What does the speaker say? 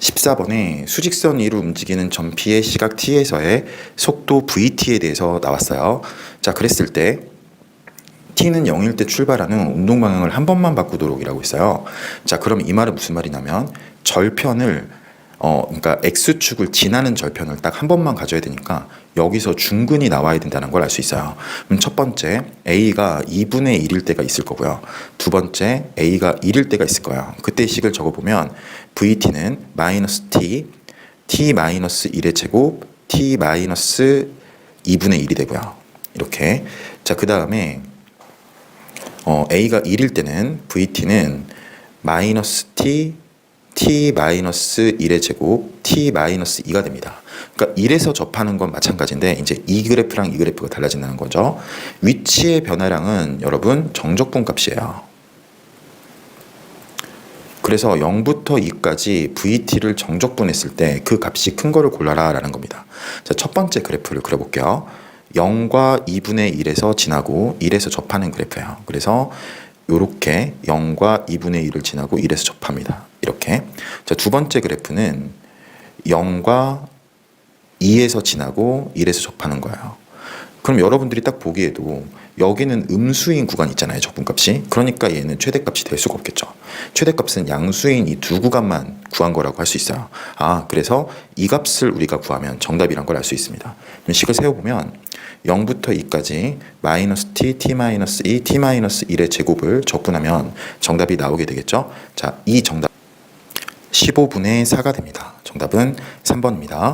14번에 수직선 위로 움직이는 점피의 시각 t에서의 속도 vt에 대해서 나왔어요. 자, 그랬을 때 t는 0일 때 출발하는 운동 방향을 한 번만 바꾸도록이라고 있어요. 자, 그럼 이 말은 무슨 말이냐면 절편을 어, 그러니까 x축을 지나는 절편을 딱 한 번만 가져야 되니까 여기서 중근이 나와야 된다는 걸 알 수 있어요. 그럼 첫 번째 a가 2분의 1일 때가 있을 거고요. 두 번째 a가 1일 때가 있을 거예요. 그때 식을 적어 보면 vt는 마이너스 t, t 마이너스 1의 제곱, t 마이너스 2분의 1이 되고요. 이렇게 자 그 다음에 어, a가 1일 때는 vt는 마이너스 t t 마이너스 1의 제곱 t 마이너스 2가 됩니다. 그러니까 1에서 접하는 건 마찬가지인데 이제 이 그래프랑 이 그래프가 달라진다는 거죠. 위치의 변화량은 여러분 정적분 값이에요. 그래서 0부터 2까지 VT를 정적분했을 때 그 값이 큰 거를 골라라 라는 겁니다. 자, 첫 번째 그래프를 그려볼게요. 0과 2분의 1에서 지나고 1에서 접하는 그래프예요. 그래서 이렇게 0과 2분의 1을 지나고 1에서 접합니다. 이렇게. 자, 두 번째 그래프는 0과 2에서 지나고 1에서 접하는 거예요. 그럼 여러분들이 딱 보기에도 여기는 음수인 구간 있잖아요. 적분값이. 그러니까 얘는 최대값이 될 수가 없겠죠. 최대값은 양수인 이 두 구간만 구한 거라고 할 수 있어요. 아, 그래서 이 값을 우리가 구하면 정답이란 걸 알 수 있습니다. 그럼 식을 세워보면 0부터 2까지 마이너스 t, t 마이너스 2, t 마이너스 1의 제곱을 적분하면 정답이 나오게 되겠죠. 자, 이 정답 15분의 4가 됩니다. 정답은 3번입니다.